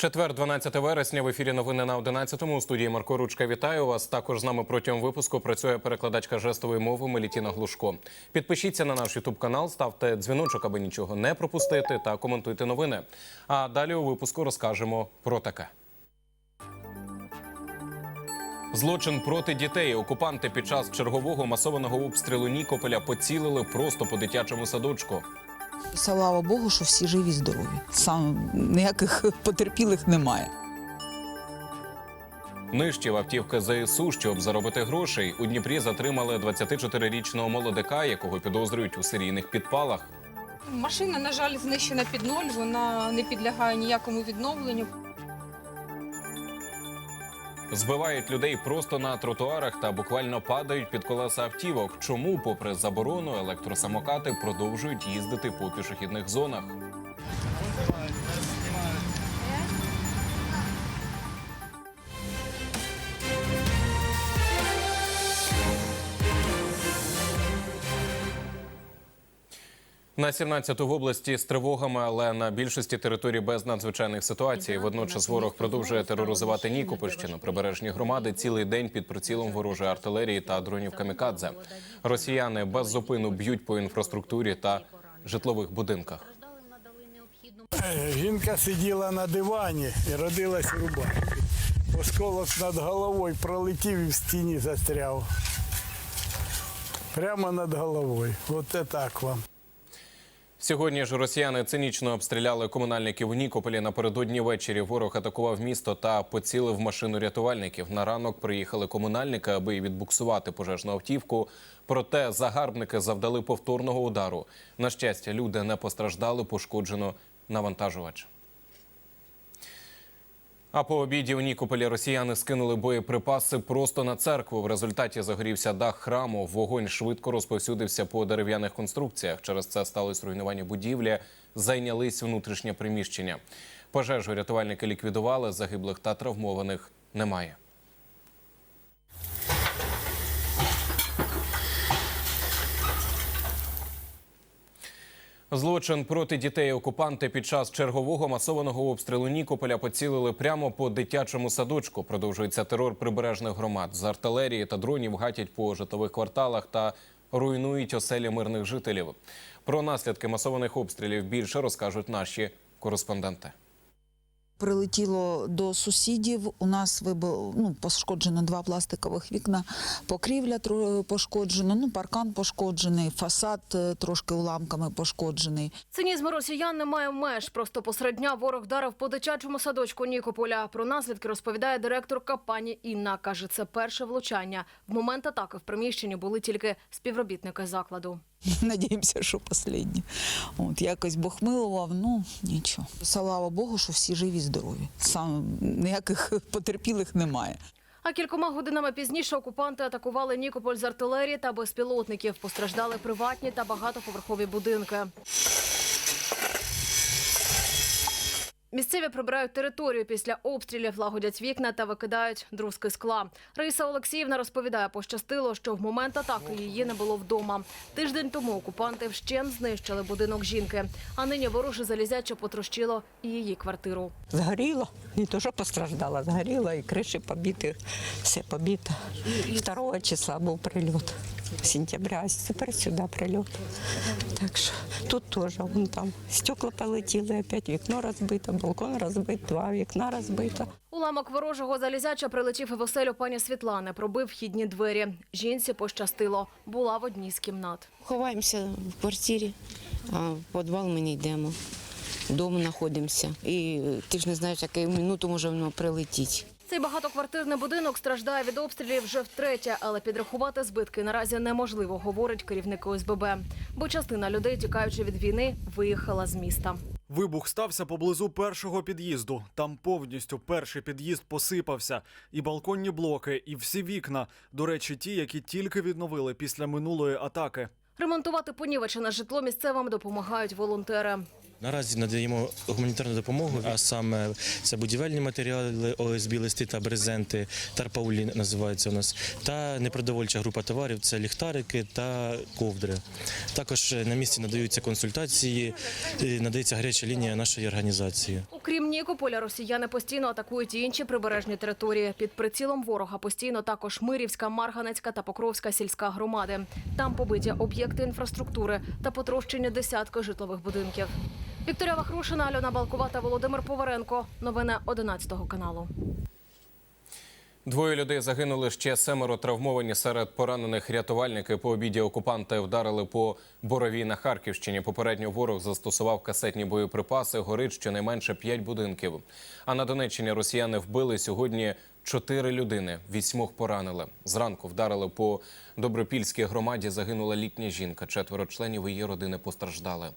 Четвер, 12 вересня. В ефірі новини на 11-му. У студії Марко Ручка. Вітаю вас. Також з нами протягом випуску працює перекладачка жестової мови Мелітіна Глушко. Підпишіться на наш Ютуб канал, ставте дзвіночок, аби нічого не пропустити, та коментуйте новини. А далі у випуску розкажемо про таке. Злочин проти дітей. Окупанти під час чергового масованого обстрілу Нікополя поцілили просто по дитячому садочку. Слава Богу, що всі живі, здорові. Сам ніяких потерпілих немає. Нижчі автівки ЗСУ, щоб заробити грошей. У Дніпрі затримали 24-річного молодика, якого підозрюють у серійних підпалах. Машина, на жаль, знищена під ноль, вона не підлягає ніякому відновленню. Збивають людей просто на тротуарах та буквально падають під колеса автівок. Чому, попри заборону, електросамокати продовжують їздити по пішохідних зонах? На 17-ту в області з тривогами, але на більшості територій без надзвичайних ситуацій. Водночас ворог продовжує тероризувати Нікопольщину. Прибережні громади цілий день під прицілом ворожої артилерії та дронів камікадзе. Росіяни без зупину б'ють по інфраструктурі та житлових будинках. Жінка сиділа на дивані і родилась у рубашці. Осколок над головою пролетів і в стіні застряв. Прямо над головою. От так вам. Сьогодні ж росіяни цинічно обстріляли комунальників у Нікополі. Напередодні ввечері ворог атакував місто та поцілив машину рятувальників. На ранок приїхали комунальники, аби відбуксувати пожежну автівку. Проте загарбники завдали повторного удару. На щастя, люди не постраждали, пошкоджено навантажувач. А по обіді у Нікополі росіяни скинули боєприпаси просто на церкву. В результаті загорівся дах храму. Вогонь швидко розповсюдився по дерев'яних конструкціях. Через це сталося руйнування будівлі, зайнялись внутрішнє приміщення. Пожежу рятувальники ліквідували, загиблих та травмованих немає. Злочин проти дітей окупанти під час чергового масованого обстрілу Нікополя поцілили прямо по дитячому садочку. Продовжується терор прибережних громад з артилерії та дронів гатять по житлових кварталах та руйнують оселі мирних жителів. Про наслідки масованих обстрілів більше розкажуть наші кореспонденти. Прилетіло до сусідів. У нас ну, пошкоджено два пластикових вікна, покрівля пошкоджено, ну, паркан пошкоджений, фасад е, трошки уламками пошкоджений. Цинізм росіян не має меж. Просто посеред дня ворог вдарив по дитячому садочку Нікополя. Про наслідки розповідає директорка пані Інна. Каже, це перше влучання. В момент атаки в приміщенні були тільки співробітники закладу. Надіємося, що останнє. От якось Бог милував, ну нічого. Слава Богу, що всі живі, здорові. Сам ніяких потерпілих немає. А кількома годинами пізніше окупанти атакували Нікополь з артилерії та безпілотників. Постраждали приватні та багатоповерхові будинки. Місцеві прибирають територію після обстрілів, лагодять вікна та викидають друзки скла. Раїса Олексіївна розповідає, пощастило, що в момент атаки її не було вдома. Тиждень тому окупанти вщент знищили будинок жінки, а нині вороже залізяче потрощило і її квартиру. Згоріло, не то, що постраждала, згоріло, і криші побиті, все побито. 2 числа був прильот, сентября, а тепер сюди прильот. Так що тут теж, вон там стекла полетіли, опять вікно розбито, балкон розбит, два вікна розбито. Уламок ворожого залізяча прилетів в оселю пані Світлани, пробив вхідні двері. Жінці пощастило, була в одній з кімнат. Ховаємося в квартирі, а в підвал ми не йдемо. Вдома знаходимося. І ти ж не знаєш, яку минуту може воно прилетіти. Цей багатоквартирний будинок страждає від обстрілів вже втретє, але підрахувати збитки наразі неможливо, говорить керівник ОСББ. Бо частина людей, тікаючи від війни, виїхала з міста. Вибух стався поблизу першого під'їзду. Там повністю перший під'їзд посипався, і балконні блоки, і всі вікна. До речі, ті, які тільки відновили після минулої атаки. Ремонтувати понівечене житло місцевим допомагають волонтери. Наразі надаємо гуманітарну допомогу, а саме це будівельні матеріали, ОСБ, листи та брезенти, тарпаулі називається у нас, та непродовольча група товарів це ліхтарики та ковдри. Також на місці надаються консультації, е, надається гаряча лінія нашої організації. Окрім Нікополя, росіяни постійно атакують і інші прибережні території. Під прицілом ворога постійно також Мирівська, Марганецька та Покровська сільська громади. Там побиті об'єкти інфраструктури та потрощені десятки житлових будинків. Вікторія Вахрушина, Альона Балкова та Володимир Поваренко. Новини 11 каналу. Двоє людей загинули, ще семеро травмовані серед поранених рятувальники. По обіді окупанти вдарили по боровій на Харківщині. Попередньо ворог застосував касетні боєприпаси. Горить щонайменше п'ять будинків. А на Донеччині росіяни вбили сьогодні чотири людини, вісьмох поранили. Зранку вдарили по Добропільській громаді. Загинула літня жінка. Четверо членів її родини постраждали.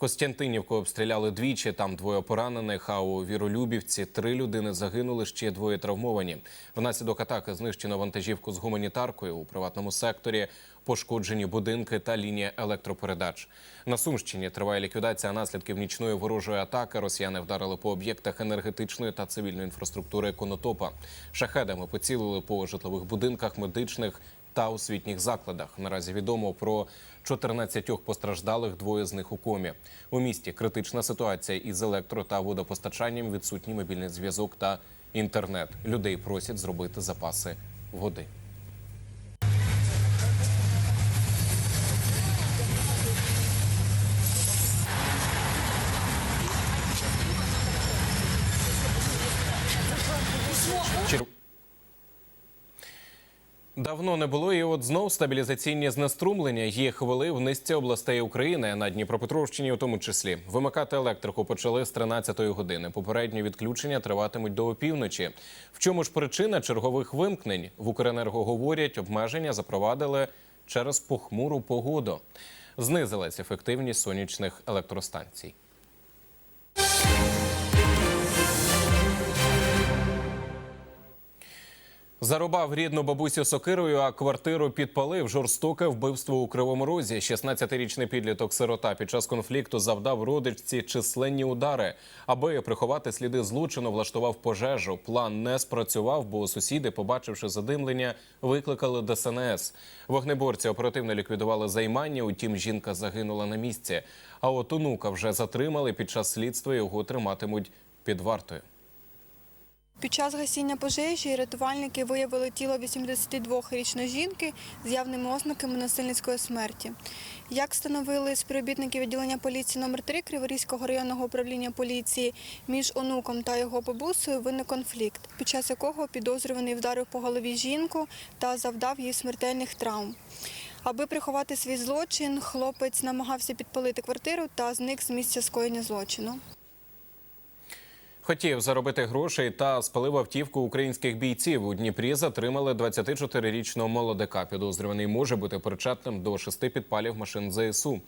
Костянтинівку обстріляли двічі. Там двоє поранених. А у Віролюбівці три людини загинули, ще двоє травмовані. Внаслідок атаки знищено вантажівку з гуманітаркою у приватному секторі. Пошкоджені будинки та лінія електропередач. На Сумщині триває ліквідація наслідків нічної ворожої атаки. Росіяни вдарили по об'єктах енергетичної та цивільної інфраструктури Конотопа. Шахедами поцілили по житлових будинках, медичних та освітніх закладах. Наразі відомо про 14 постраждалих, двоє з них у комі. У місті критична ситуація із електро та водопостачанням, відсутній мобільний зв'язок та інтернет. Людей просять зробити запаси води. Давно не було, і от знов стабілізаційні знеструмлення їх вели в низці областей України на Дніпропетровщині, у тому числі. Вимикати електрику почали з 13-ї години. Попередні відключення триватимуть до опівночі. В чому ж причина чергових вимкнень? В Укренерго говорять, обмеження запровадили через похмуру погоду. Знизилась ефективність сонячних електростанцій. Зарубав рідну бабусю сокирою, а квартиру підпалив жорстоке вбивство у Кривому Розі. 16-річний підліток сирота під час конфлікту завдав родичці численні удари. Аби приховати сліди злочину, влаштував пожежу. План не спрацював, бо сусіди, побачивши задимлення, викликали ДСНС. Вогнеборці оперативно ліквідували займання. Утім, жінка загинула на місці. А от онука вже затримали. Під час слідства його триматимуть під вартою. Під час гасіння пожежі рятувальники виявили тіло 82-річної жінки з явними ознаками насильницької смерті. Як встановили співробітники відділення поліції номер 3 Криворізького районного управління поліції, між онуком та його бабусею виник конфлікт, під час якого підозрюваний вдарив по голові жінку та завдав їй смертельних травм. Аби приховати свій злочин, хлопець намагався підпалити квартиру та зник з місця скоєння злочину. Хотів заробити грошей та спалив автівку українських бійців. У Дніпрі затримали 24-річного молодика. Підозрюваний може бути причетним до шести підпалів машин ЗСУ.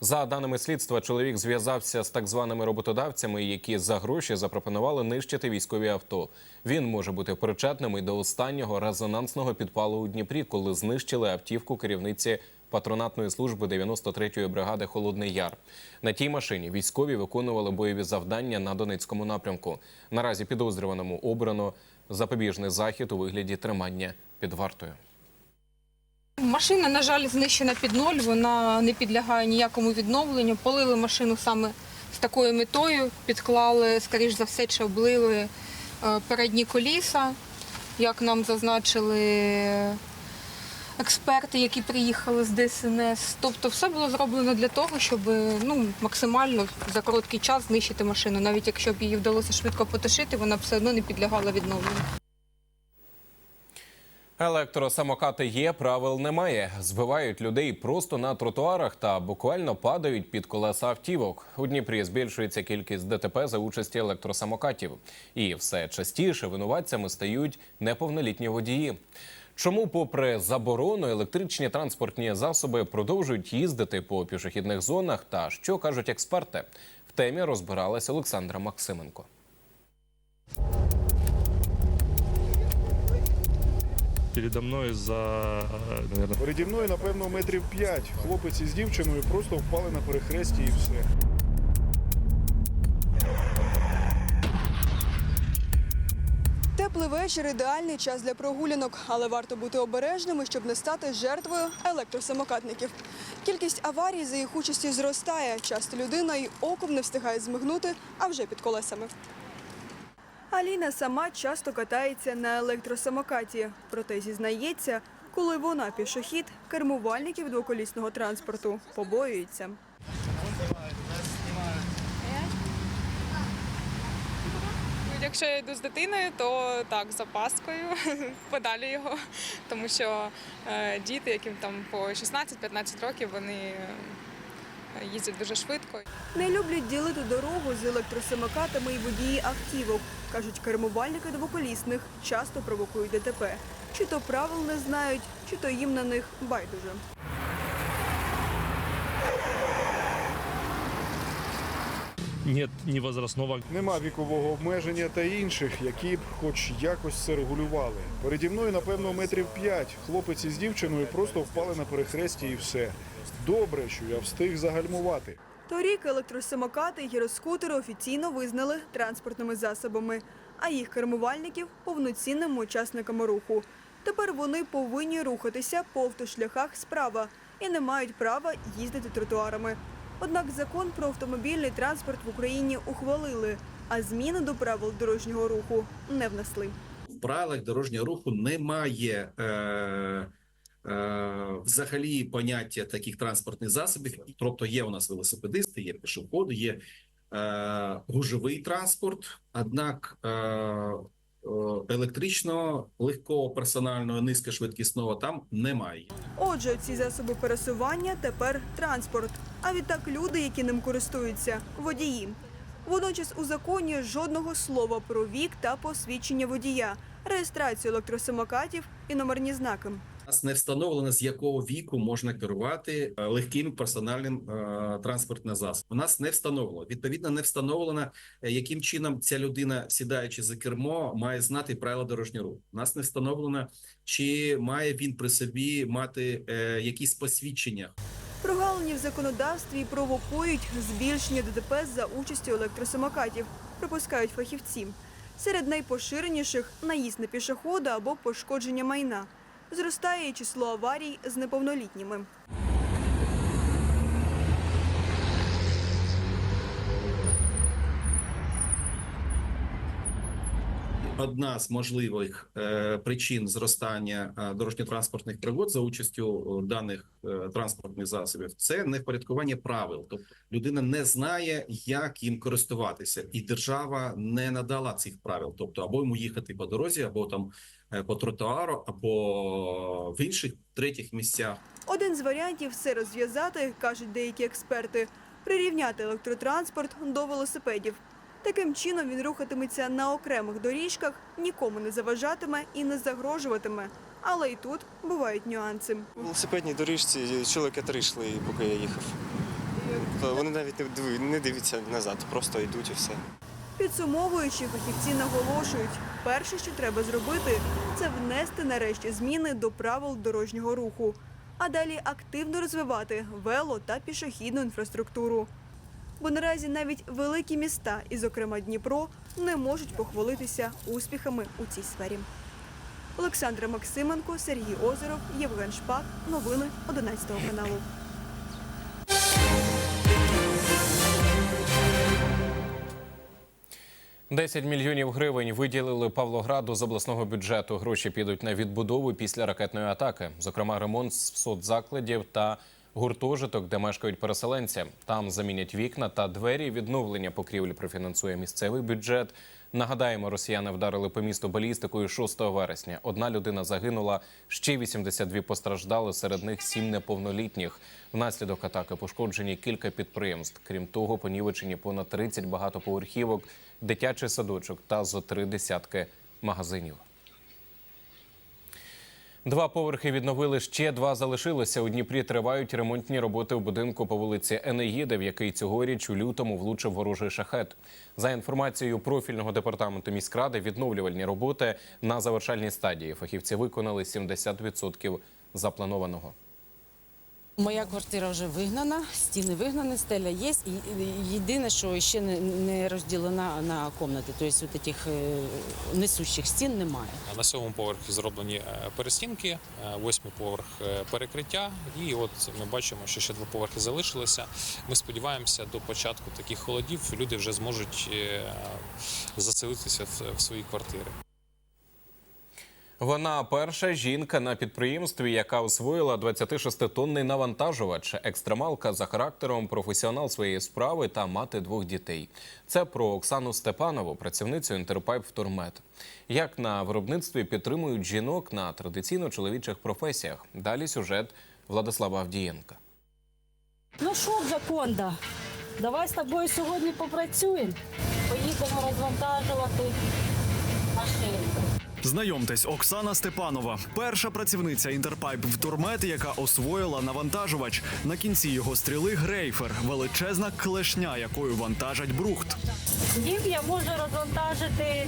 За даними слідства, чоловік зв'язався з так званими роботодавцями, які за гроші запропонували нищити військові авто. Він може бути причетним і до останнього резонансного підпалу у Дніпрі, коли знищили автівку керівниці патронатної служби 93-ї бригади Холодний Яр. На тій машині військові виконували бойові завдання на Донецькому напрямку. Наразі підозрюваному обрано запобіжний захід у вигляді тримання під вартою. Машина, на жаль, знищена під ноль, вона не підлягає ніякому відновленню. Полили машину саме з такою метою, підклали, скоріш за все, чи облили е, передні коліса, як нам зазначили експерти, які приїхали з ДСНС. Тобто все було зроблено для того, щоб ну, максимально за короткий час знищити машину. Навіть якщо б її вдалося швидко потушити, вона б все одно не підлягала відновленню. Електросамокати є, правил немає. Збивають людей просто на тротуарах та буквально падають під колеса автівок. У Дніпрі збільшується кількість ДТП за участі електросамокатів. І все частіше винуватцями стають неповнолітні водії. Чому, попри заборону, електричні транспортні засоби продовжують їздити по пішохідних зонах? Та що кажуть експерти? В темі розбиралась Олександра Максименко. Передо мною за, наверное, Переді мною, напевно, метрів п'ять. Хлопець із дівчиною просто впали на перехресті і все. Теплий вечір ідеальний час для прогулянок, але варто бути обережними, щоб не стати жертвою електросамокатників. Кількість аварій за їх участі зростає. Часто людина й оком не встигає змигнути, а вже під колесами. Аліна сама часто катається на електросамокаті. Проте зізнається, коли вона пішохід, кермувальників двоколісного транспорту побоюється. Якщо я йду з дитиною, то так, з опаскою подалі його, тому що е, діти, яким там по 16-15 років, вони е, їздять дуже швидко. Не люблять ділити дорогу з електросамокатами і водії автівок. Кажуть, кермувальники двоколісних часто провокують ДТП. Чи то правил не знають, чи то їм на них байдуже. Нет ни возрастного Нема вікового обмеження та інших, які б хоч якось це регулювали. Переді мною, напевно, метрів п'ять. Хлопець із дівчиною просто впали на перехресті і все. Добре, що я встиг загальмувати. Торік електросамокати і гіроскутери офіційно визнали транспортними засобами, а їх кермувальників повноцінними учасниками руху. Тепер вони повинні рухатися по автошляхах справа і не мають права їздити тротуарами. Однак закон про автомобільний транспорт в Україні ухвалили, а зміни до правил дорожнього руху не внесли. в правилах дорожнього руху немає е, е, взагалі поняття таких транспортних засобів. Тобто є у нас велосипедисти, є пішоходи, є е, гужовий транспорт, однак е, електричного, легкого персонального, низькошвидкісного там немає. Отже, ці засоби пересування тепер транспорт. А відтак люди, які ним користуються, водії. Водночас у законі жодного слова про вік та посвідчення водія, реєстрацію електросамокатів і номерні знаки. Нас не встановлено, з якого віку можна керувати е, легким персональним е, транспортним засобом. У нас не встановлено. Відповідно, не встановлено, е, яким чином ця людина, сідаючи за кермо, має знати правила дорожнього руху. У нас не встановлено, чи має він при собі мати якісь посвідчення. Прогалини в законодавстві провокують збільшення ДТП за участю електросамокатів, припускають фахівці. Серед найпоширеніших наїзд на пішохода або пошкодження майна. Зростає і число аварій з неповнолітніми. Одна з можливих е, причин зростання е, дорожньо-транспортних пригод за участю е, даних транспортних засобів це невпорядкування правил. Тобто людина не знає, як їм користуватися, і держава не надала цих правил. Тобто, або йому їхати по дорозі, або там по тротуару, або в інших третіх місцях. Один з варіантів це розв'язати, кажуть деякі експерти, прирівняти електротранспорт до велосипедів. Таким чином він рухатиметься на окремих доріжках, нікому не заважатиме і не загрожуватиме. Але й тут бувають нюанси. У велосипедній доріжці чоловіки три йшли, поки я їхав. Вони навіть не дивляться назад, просто йдуть і все. Підсумовуючи, фахівці наголошують, перше, що треба зробити, це внести нарешті зміни до правил дорожнього руху, а далі активно розвивати вело та пішохідну інфраструктуру. Бо наразі навіть великі міста, і, зокрема Дніпро, не можуть похвалитися успіхами у цій сфері. Олександра Максименко, Сергій Озеров, Євген Шпак. Новини 11 каналу. Десять мільйонів гривень виділили Павлограду з обласного бюджету. Гроші підуть на відбудову після ракетної атаки, зокрема ремонт соцзакладів та гуртожиток, де мешкають переселенці. Там замінять вікна та двері. Відновлення покрівлі профінансує місцевий бюджет. Нагадаємо, росіяни вдарили по місту балістикою 6 вересня. Одна людина загинула, ще 82 постраждали. Серед них сім неповнолітніх. Внаслідок атаки пошкоджені кілька підприємств. Крім того, понівечені понад 30 багатоповерхівок, дитячий садочок та зо три десятки магазинів. Два поверхи відновили, ще два залишилися. У Дніпрі тривають ремонтні роботи в будинку по вулиці Енеїди, в який цьогоріч у лютому влучив ворожий шахет. За інформацією профільного департаменту міськради, відновлювальні роботи на завершальній стадії. Фахівці виконали 70% запланованого. Моя квартира вже вигнана, стіни вигнані, стеля є. Єдине, що ще не, розділена на кімнати, тобто таких е, несущих стін немає. На сьомому поверхі зроблені е, перестінки, е, восьмий поверх перекриття. І от ми бачимо, що ще два поверхи залишилися. Ми сподіваємося, до початку таких холодів люди вже зможуть заселитися в свої квартири. Вона перша жінка на підприємстві, яка освоїла 26-тонний навантажувач, екстремалка за характером, професіонал своєї справи та мати двох дітей. Це про Оксану Степанову, працівницю Інтерпайп Втормет. Як на виробництві підтримують жінок на традиційно чоловічих професіях. Далі сюжет Владислава Авдієнка. Ну що, Джаконда, давай з тобою сьогодні попрацюємо. Поїдемо розвантажувати машинку. Знайомтесь, Оксана Степанова, перша працівниця Інтерпайп в Турмет, яка освоїла навантажувач. На кінці його стріли грейфер, величезна клешня, якою вантажать брухт. Дім я можу розвантажити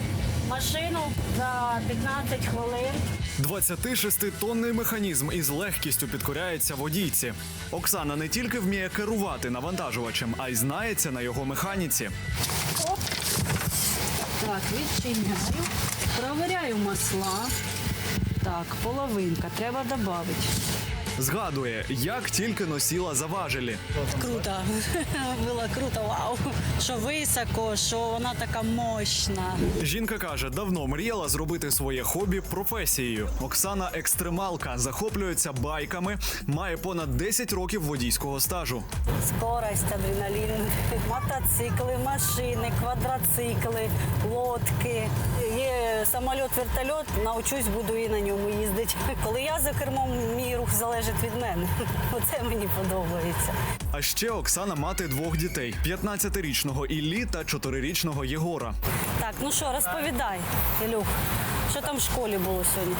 машину за 15 хвилин. 26-тонний механізм із легкістю підкоряється водійці. Оксана не тільки вміє керувати навантажувачем, а й знається на його механіці. Так, відчиняю. Провіряю масла. Так, половинка, треба додати. Згадує, як тільки носіла заважелі. Круто. Було круто, вау. Що високо, що вона така мощна. Жінка каже, давно мріяла зробити своє хобі професією. Оксана екстремалка, захоплюється байками, має понад 10 років водійського стажу. Скорость, адреналін, мотоцикли, машини, квадроцикли, лодки. Є самоліт, вертольот, навчусь, буду і на ньому їздити. Коли я за кермом, мій рух залежить від мене. Оце мені подобається. А ще Оксана мати двох дітей: 15-річного Іллі та 4-річного Єгора. Так, ну що, розповідай, Ілюх, що там в школі було сьогодні?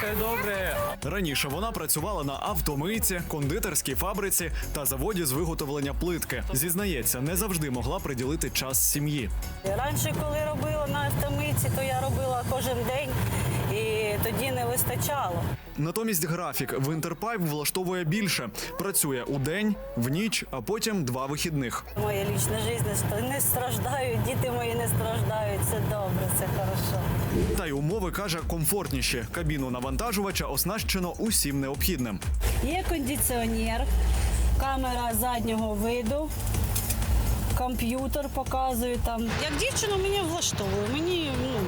Все добре. Раніше вона працювала на автомийці, кондитерській фабриці та заводі з виготовлення плитки. Зізнається, не завжди могла приділити час сім'ї. Раніше, коли робила на автомийці, то я робила кожен день тоді не вистачало. Натомість графік в Інтерпайп влаштовує більше. Працює у день, в ніч, а потім два вихідних. Моя лічна життя не страждають, діти мої не страждають. Це добре, це хорошо. Та й умови каже комфортніші. Кабіну навантажувача оснащено усім необхідним. Є кондиціонер, камера заднього виду, комп'ютер показує там. Як дівчину мені влаштовує, мені, ну,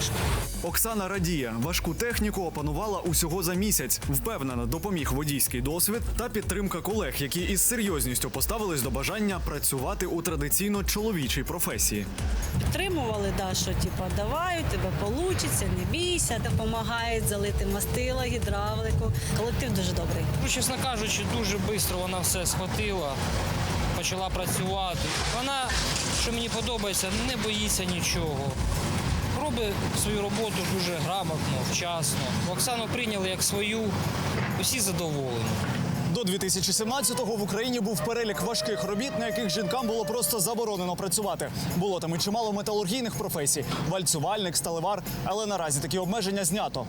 тяжко. Оксана радіє, важку техніку опанувала усього за місяць. Впевнена, допоміг водійський досвід та підтримка колег, які із серйозністю поставились до бажання працювати у традиційно чоловічій професії. Підтримували, да, що типу, давай, у тебе вийде, не бійся, допомагають залити мастила, гідравлику. Колектив дуже добрий. Ну, чесно кажучи, дуже швидко вона все схватила, почала працювати. Вона, що мені подобається, не боїться нічого. Робить свою роботу дуже грамотно, вчасно. Оксану прийняли як свою, усі задоволені. До 2017-го в Україні був перелік важких робіт, на яких жінкам було просто заборонено працювати. Було там і чимало металургійних професій: вальцювальник, сталевар. Але наразі такі обмеження знято.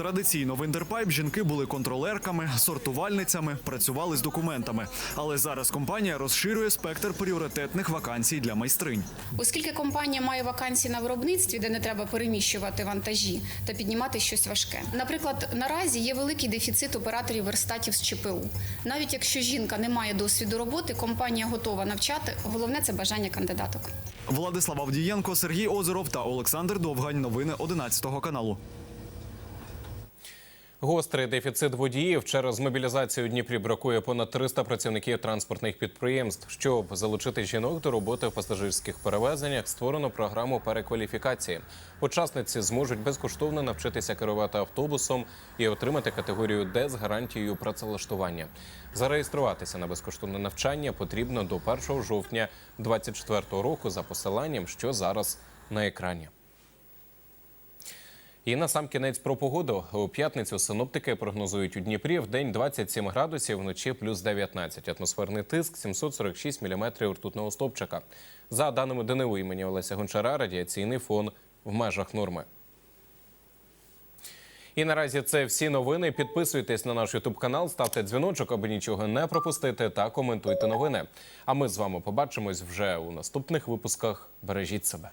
Традиційно в Інтерпайп жінки були контролерками, сортувальницями, працювали з документами. Але зараз компанія розширює спектр пріоритетних вакансій для майстринь. Оскільки компанія має вакансії на виробництві, де не треба переміщувати вантажі та піднімати щось важке. Наприклад, наразі є великий дефіцит операторів верстатів з ЧПУ. Навіть якщо жінка не має досвіду роботи, компанія готова навчати. Головне це бажання кандидаток. Владислав Авдієнко, Сергій Озеров та Олександр Довгань. Новини 11 каналу. Гострий дефіцит водіїв через мобілізацію у Дніпрі бракує понад 300 працівників транспортних підприємств. Щоб залучити жінок до роботи в пасажирських перевезеннях, створено програму перекваліфікації. Учасниці зможуть безкоштовно навчитися керувати автобусом і отримати категорію Д з гарантією працевлаштування. Зареєструватися на безкоштовне навчання потрібно до 1 жовтня 2024 року за посиланням, що зараз на екрані. І на сам кінець про погоду. У п'ятницю синоптики прогнозують у Дніпрі в день 27 градусів, вночі плюс 19. Атмосферний тиск 746 міліметрів ртутного стовпчика. За даними ДНУ імені Олеся Гончара, радіаційний фон в межах норми. І наразі це всі новини. Підписуйтесь на наш Ютуб канал, ставте дзвіночок, аби нічого не пропустити, та коментуйте новини. А ми з вами побачимось вже у наступних випусках. Бережіть себе.